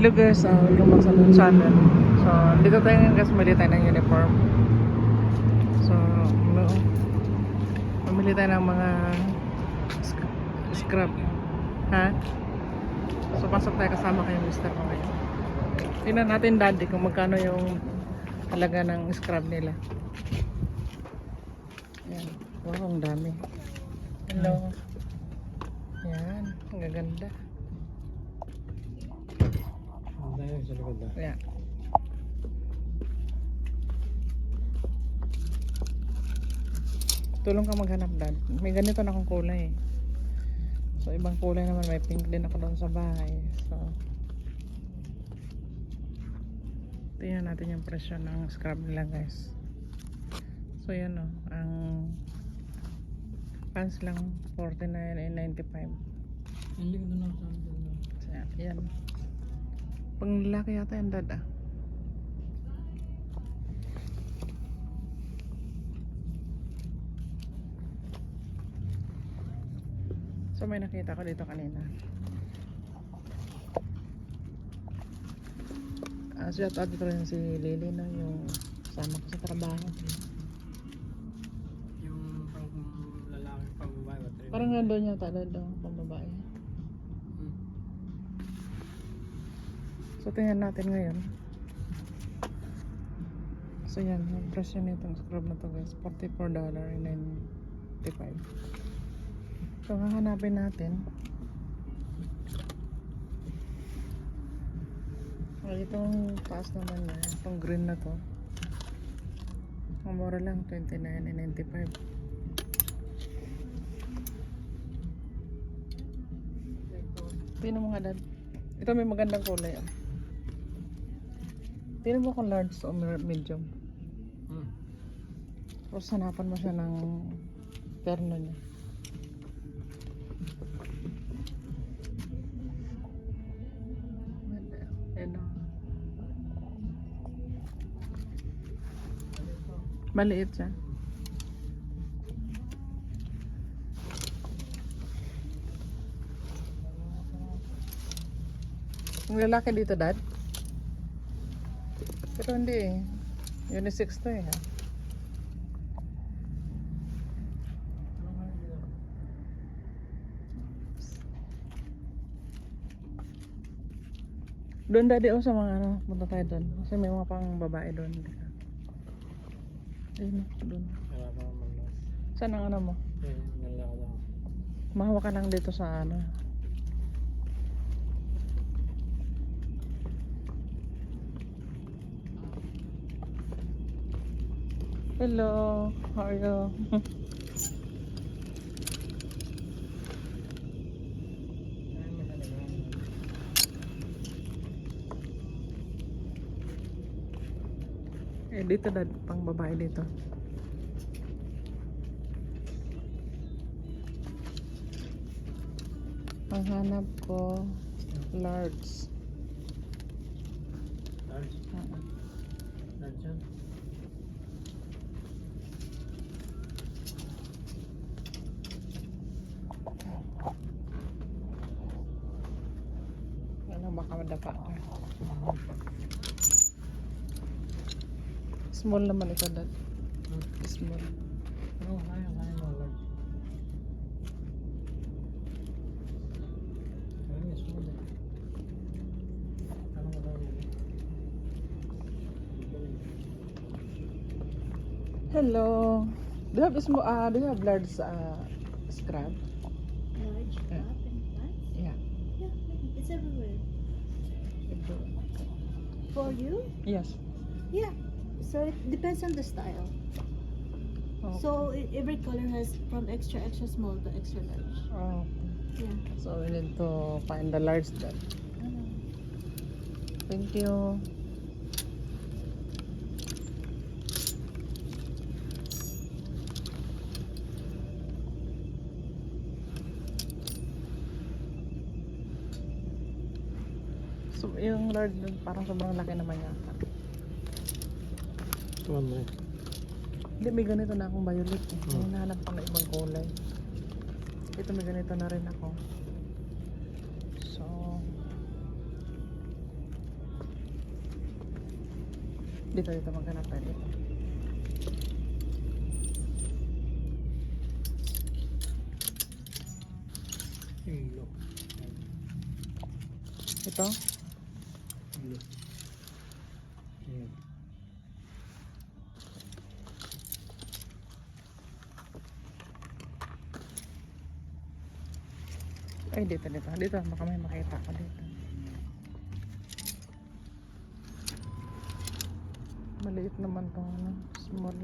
Hello guys, uh, welcome back sa ating channel. So, dito tayo ngayon guys, mamili tayo ng uniform. So, no, mamili tayo ng mga scrub. Ha? So, pasok tayo kasama kayo mister ko ngayon. Tingnan natin daddy kung magkano yung halaga ng scrub nila. Yan. Wow, ang dami. Hello. Yan, ang gaganda. Dahil sa likod na. Yeah. Tulong ka maghanap dad. May ganito na akong kulay eh. So ibang kulay naman may pink din ako doon sa bahay. So Tingnan natin yung presyo ng scrub nila guys. So yan o. ang pants lang 49.95. Ang likod na sa amin. Yan. Pang lalaki yata yung dad ah. So may nakita ko dito kanina. Ah, shout out dito rin si Lily no, yung sama ko sa trabaho. Yung pang lalaki, pang babae, Parang nandun yata daw pang babae. Hmm. So tingnan natin ngayon. So yan, yung presyo nitong scrub na to guys, $44.95. So hahanapin natin. Ay, itong taas naman niya, itong green na to. Ang mura lang, $29.95. Tingnan mo nga dad. Ito may magandang kulay ah. Tingnan mo kung large o medium. Hmm. Tapos hanapan mo siya ng terno niya. Maliit siya. Yung lalaki dito, dad? Pero hindi eh. Unisex to eh. Ha? Doon daddy o sa mga ano, punta tayo doon. Kasi may mga pang babae doon. Ayun, doon. Naman na. Saan ang ano mo? Mahawa ka lang dito sa ano. Hello, how are you? Eh, dito dad, pang babae dito. Ang hanap ko. Large. Ah, Large yan. Ka. Small naman ito dad. Small. Pero kaya, kaya mo yun? Hello. Do you have small, uh, do you have large uh, scrub? For you? Yes. Yeah. So it depends on the style. Oh. So i- every color has from extra extra small to extra large. oh. Yeah. So we need to find the large then. Thank you. So, yung large dun, parang sobrang laki naman yata. Tuwan mo eh. Hindi, may ganito na akong violet eh. Hmm. hinahanap ko na ibang kulay. Ito may ganito na rin ako. So, Dito, dito maghanap tayo dito. Ito? Ilo. Ayan. Ay, dito, dito. Dito, baka may makita ko dito. Maliit naman tong ano, small.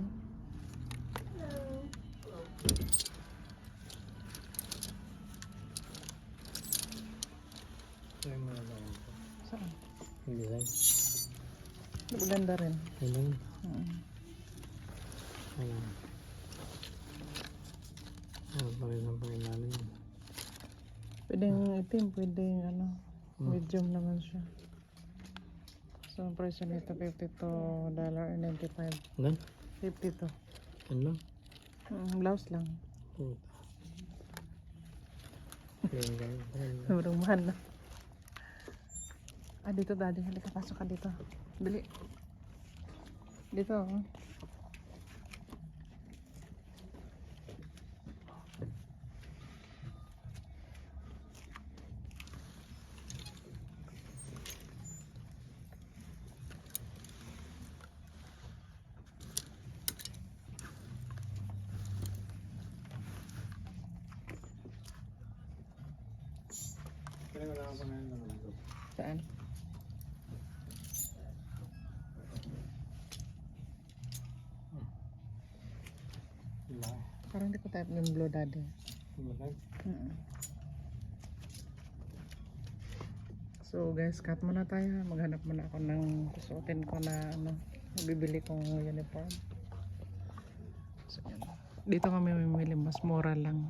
Maganda rin. Ayan. Mm. Ayan. Ano pa rin ang pangilalim. Pwedeng itim, pwedeng ano, Hmm. medium naman siya. So, ang presyo nito, $52.95. Gan? 52. Yan lang. Mm, blouse lang. Puta. Ayan. Ayan. Sobrang mahal na. Ah, dito daddy. Halika, pasok ka dito. Dali. Dito. oh. Saan? Wala. Parang hindi ko type ng blue daddy. Wala. Mm. So guys, cut muna tayo. ha. Maghanap muna ako ng susuotin ko na ano, bibili kong uniform. So, yan. Dito kami mamili, mas mura lang.